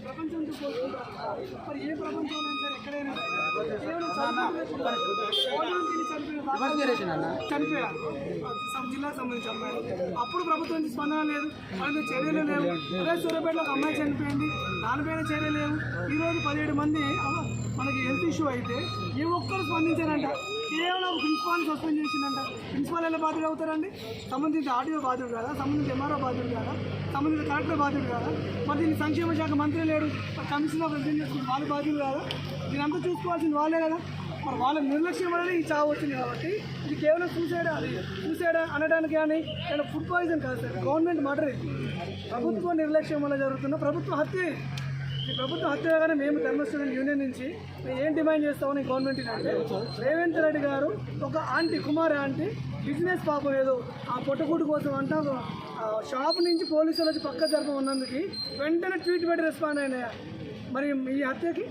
ప్రపంచంతో మరి ఏ ప్రపంచంలో ఎక్కడైనా చనిపోయారు? జిల్లాకు సంబంధించి అమ్మాయి అప్పుడు ప్రభుత్వం స్పందన లేదు వాళ్ళకి చర్యలు లేవు అదే సూర్యాపేటలో ఒక అమ్మాయి చనిపోయింది దానిపైన చర్యలు లేవు ఈరోజు పదిహేడు మంది మనకి హెల్త్ ఇష్యూ అయితే ఏ ఒక్కరు స్పందించారంట కేవలం ప్రిన్సిపాల్ సస్పెండ్ చేసిందంట. ప్రిన్సిపాల్ ఎలా బాధ్యులు అవుతారండి. సంబంధించిన ఆర్టీఓ బాధ్యుడు కాదా? సంబంధించిన ఎంఆర్ఓ బాధ్యుడు కాదా? సంబంధించిన కలెక్టర్ బాధ్యుడు కాదా? మరి దీన్ని సంక్షేమ శాఖ మంత్రి లేడు. మరి కమిషనర్ ఆఫ్ రిజైన్ చేసుకుని వాళ్ళు బాధ్యులు కాదా? దీని అంతా చూసుకోవాల్సింది వాళ్ళే కదా. మరి వాళ్ళ నిర్లక్ష్యం వల్లనే ఈ చావు వచ్చింది కాబట్టి ఇది కేవలం చూసాడా అది చూసాడా అనడానికి కానీ లేదా ఫుడ్ పాయిజన్ కాదు సార్. గవర్నమెంట్ మర్డర్ ఇది. ప్రభుత్వ నిర్లక్ష్యం వల్ల జరుగుతున్న ప్రభుత్వ హత్య ఇది. ఈ ప్రభుత్వ హత్య కానీ మేము ధర్మ స్టూడెంట్ యూనియన్ నుంచి ఏం డిమాండ్ చేస్తామని గవర్నమెంట్ అంటే రేవంత్ రెడ్డి గారు ఒక ఆంటీ కుమార్ ఆంటీ బిజినెస్ పాపం ఏదో ఆ పొట్టకూటు కోసం అంట షాప్ నుంచి పోలీసులు వచ్చి పక్క జరపం ఉన్నందుకు వెంటనే ట్వీట్ పెట్టి రెస్పాండ్ అయినా మరి ఈ హత్యకి?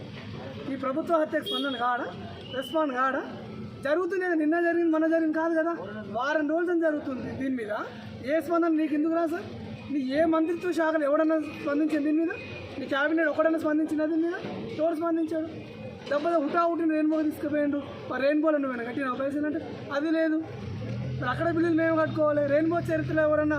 ఈ ప్రభుత్వ హత్యకు స్పందన కాడా రెస్పాండ్ కాడా జరుగుతుంది నిన్న జరిగింది మన జరిగింది కాదు కదా? వారం రోజులు జరుగుతుంది దీని మీద. ఏ స్పందన నీకు ఎందుకు రా సార్? నీ ఏ మంత్రిత్వ శాఖలు ఎవడన్నా స్పందించింది దీని మీద? నీ క్యాబినెట్ ఒకడన్నా స్పందించిన మీద ఎవరు స్పందించాడు లేకపోతే హుటా హుటిని రెయిన్బో తీసుకుపోయిండు రెయిన్బోలో నువ్వు కట్టిన పైసలు అంటే అది లేదు. అక్కడ బిల్లులు మేము కట్టుకోవాలి. రెయిన్బో చరిత్రలో ఎవరన్నా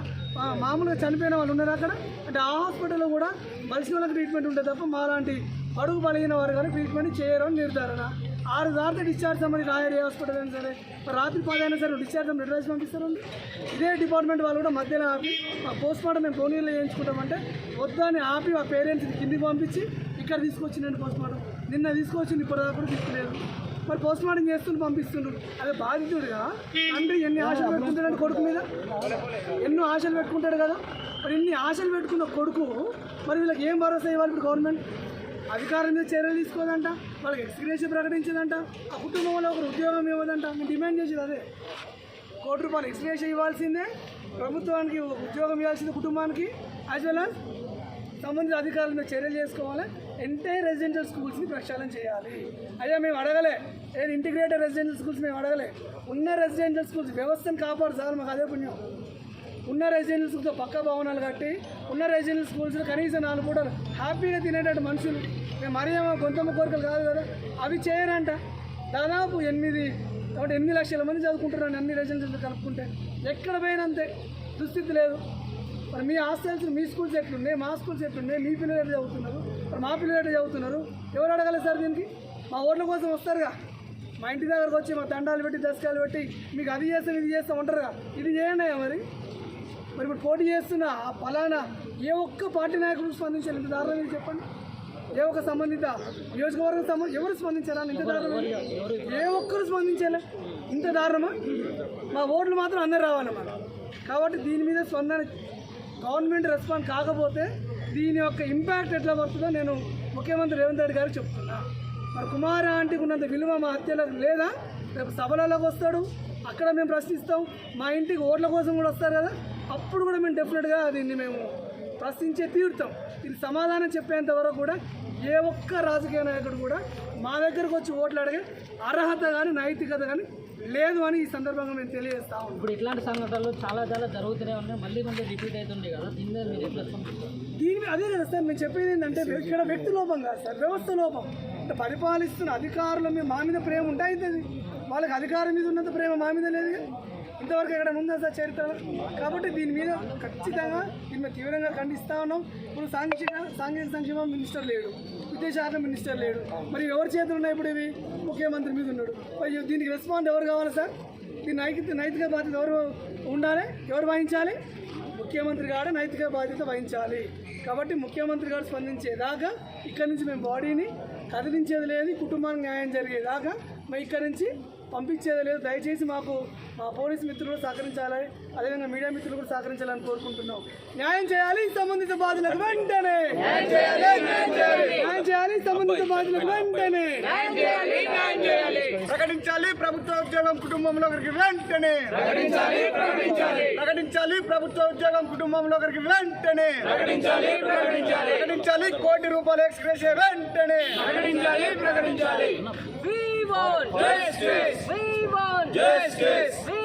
మామూలుగా చనిపోయిన వాళ్ళు ఉన్నారు అక్కడ? అంటే ఆ హాస్పిటల్లో కూడా బలిసిన వాళ్ళకి ట్రీట్మెంట్ ఉంటుంది తప్ప మాలాంటి అడుగు బలిగిన వారు కానీ ట్రీట్మెంట్ చేయరు నిర్ధారణ. ఆరు దారితే డిశ్చార్జ్ అమ్మని రాయడి హాస్పిటల్ అయినా సరే. రాత్రి పది అయినా సరే డిశ్చార్జ్ అమ్మని అడ్రస్ పంపిస్తారండి ఇదే డిపార్ట్మెంట్ వాళ్ళు కూడా మధ్యలో ఆపి ఆ పోస్ట్ మార్టం మేము పోనీలో చేయించుకుంటామంటే వద్దని ఆపి ఆ పేరెంట్స్ని కిందికి పంపించి ఇక్కడ తీసుకొచ్చిందండి పోస్ట్ మార్టం నిన్న తీసుకొచ్చింది ఇప్పటిదాకా కూడా తీసుకులేదు మరి పోస్ట్ మార్టం చేస్తుండ్రు పంపిస్తుండ్రు అదే బాధితుడిగా. తండ్రి ఎన్ని ఆశలు పెట్టుకుంటాడు కొడుకు మీద? ఎన్నో ఆశలు పెట్టుకుంటాడు కదా. మరి ఇన్ని ఆశలు పెట్టుకున్న కొడుకు మరి వీళ్ళకి ఏం భరోసా ఇవ్వాలి ఇప్పుడు గవర్నమెంట్? అధికారం మీద చర్యలు తీసుకోదంట వాళ్ళకి ఎక్స్గ్రేషన్ ప్రకటించదంట ఆ కుటుంబంలో ఒకరు ఉద్యోగం ఇవ్వదంట మేము డిమాండ్ చేసేది అదే. కోటి రూపాయలు ఎక్స్గ్రేషన్ ఇవ్వాల్సిందే ప్రభుత్వానికి ఉద్యోగం ఇవ్వాల్సిందే కుటుంబానికి యాజ్ వెల్ యాజ్ సంబంధిత అధికారుల మీద చర్యలు చేసుకోవాలి ఎంటైర్ రెసిడెన్షియల్ స్కూల్స్ని ప్రక్షాళన చేయాలి. అయ్యా మేము అడగలే ఏది ఇంటిగ్రేటెడ్ రెసిడెన్షియల్ స్కూల్స్ మేము అడగలే. ఉన్న రెసిడెన్షియల్ స్కూల్స్ వ్యవస్థను కాపాడు సార్ మాకు అదే పుణ్యం. ఉన్న రెసిడెన్షియల్ స్కూల్తో పక్క భవనాలు కట్టి ఉన్న రెసిడెన్షియల్ స్కూల్స్లో కనీసం నాలుగు పూటలు హ్యాపీగా తినేటట్టు మనుషులు. మేము మరీ ఏమో గొంతమ్మ కోరికలు కాదు కదా. అవి చేయరంట. దాదాపు ఎనిమిది కాబట్టి ఎనిమిది లక్షల మంది చదువుకుంటున్నాను అన్ని రెసిడెన్షియల్ కలుపుకుంటే. ఎక్కడ పోయినంతే? దుస్థితి లేదు. మరి మీ హాస్టల్స్ మీ స్కూల్స్ ఎట్లున్నాయి? మా స్కూల్స్ ఎట్లున్నాయి? మీ పిల్లలు ఎట్లా చదువుతున్నారు? మరి మా పిల్లలు ఎట్లా చదువుతున్నారు? ఎవరు అడగాలి సార్ దీనికి? మా ఓట్ల కోసం వస్తారుగా. మా ఇంటి దగ్గరకు వచ్చి మా దండాలు పెట్టి దశకాలు పెట్టి మీకు అది చేస్తాం ఇది చేస్తాం ఉంటారుగా ఇది చేయండి మరి. మరి ఇప్పుడు పోటీ చేస్తున్న ఆ ఫలానా ఏ ఒక్క పార్టీ నాయకుడు స్పందించాలి ఇంత దారుణం మీరు చెప్పండి. ఏ ఒక్క సంబంధిత నియోజకవర్గం సంబంధం ఎవరు స్పందించారా? ఇంత దారుణం ఏ ఒక్కరు స్పందించాలి. ఇంత దారుణమా? మా ఓట్లు మాత్రం అందరు రావాలన్నమాట కాబట్టి దీని మీద స్పందన గవర్నమెంట్ రెస్పాండ్ కాకపోతే దీని యొక్క ఇంపాక్ట్ ఎట్లా పడుతుందో నేను ముఖ్యమంత్రి రేవంత్ రెడ్డి గారికి చెప్తున్నా. మరి కుమార ఆంటీకి ఉన్నంత విలువ మా హత్యలకు లేదా? రేపు సభలలోకి వస్తాడు. అక్కడ మేము ప్రశ్నిస్తాం. మా ఇంటికి ఓట్ల కోసం కూడా వస్తారు కదా. అప్పుడు కూడా మేము డెఫినెట్గా దీన్ని మేము ప్రశ్నించే తీరుతాం. ఇది సమాధానం చెప్పేంత వరకు కూడా ఏ ఒక్క రాజకీయ నాయకుడు కూడా మా దగ్గరకు వచ్చి ఓట్లు అడిగే అర్హత కానీ నైతికత కానీ లేదు అని ఈ సందర్భంగా మేము తెలియజేస్తా ఉన్నాం. ఇప్పుడు ఇట్లాంటి సంఘటనలు చాలా చాలా జరుగుతూనే ఉన్నాయి. మళ్ళీ మళ్ళీ రిపీట్ అవుతుంది కదా. దీని మీద మీరు ఎట్లా దీని మీద అదే కదా సార్ నేను చెప్పేది ఏంటంటే ఇక్కడ వ్యక్తి లోపం కాదు సార్ వ్యవస్థ లోపం. అంటే పరిపాలిస్తున్న అధికారుల మీద మా మీద ప్రేమ ఉంటాయి వాళ్ళకి అధికారం మీద ఉన్నంత ప్రేమ మా మీద లేదు కదా. ఇంతవరకు ఎక్కడ ఉందా సార్ చరిత్రలో కాబట్టి దీని మీద ఖచ్చితంగా దీని మీద తీవ్రంగా ఖండిస్తా ఉన్నాం. ఇప్పుడు సాంఘిక సాంఘిక సంక్షేమ మినిస్టర్ లేడు. విద్యాశాఖ మినిస్టర్ లేడు. మరి ఎవరి చేతులు ఉన్నాయి ఇప్పుడు ఇవి? ముఖ్యమంత్రి మీద ఉన్నాడు. మరి దీనికి రెస్పాండ్ ఎవరు కావాలి సార్? దీని నైతిక నైతిక బాధ్యత ఎవరు ఉండాలి? ఎవరు వహించాలి? ముఖ్యమంత్రి గారు నైతిక బాధ్యత వహించాలి. కాబట్టి ముఖ్యమంత్రి గారు స్పందించేదాకా ఇక్కడి నుంచి మేము బాడీని కదిలించేది లేదు కుటుంబానికి న్యాయం జరిగేదాకా మేము ఇక్కడి నుంచి పంపించేది లేదు. దయచేసి మాకు మా పోలీస్ మిత్రులు సహకరించాలి. అదేవిధంగా మీడియా మిత్రులు కూడా సహకరించాలని కోరుకుంటున్నాం. న్యాయం చేయాలి సంబంధిత బాధలకు వెంటనే. న్యాయం చేయాలి సంబంధిత బాధలకు వెంటనే. ప్రకటించాలి ప్రభుత్వ ఉద్యోగం కుటుంబంలో ఒకరికి వెంటనే. ప్రకటించాలి ప్రకటించాలి. ప్రభుత్వ ఉద్యోగం కుటుంబంలో ఒకరికి వెంటనే. ప్రకటించాలి ప్రకటించాలి. ప్రకటించాలి కోటి రూపాయలు ఎక్స్ప్రెస్ వెంటనే. ప్రకటించాలి ప్రకటించాలి. won! Justice! We won! Justice! We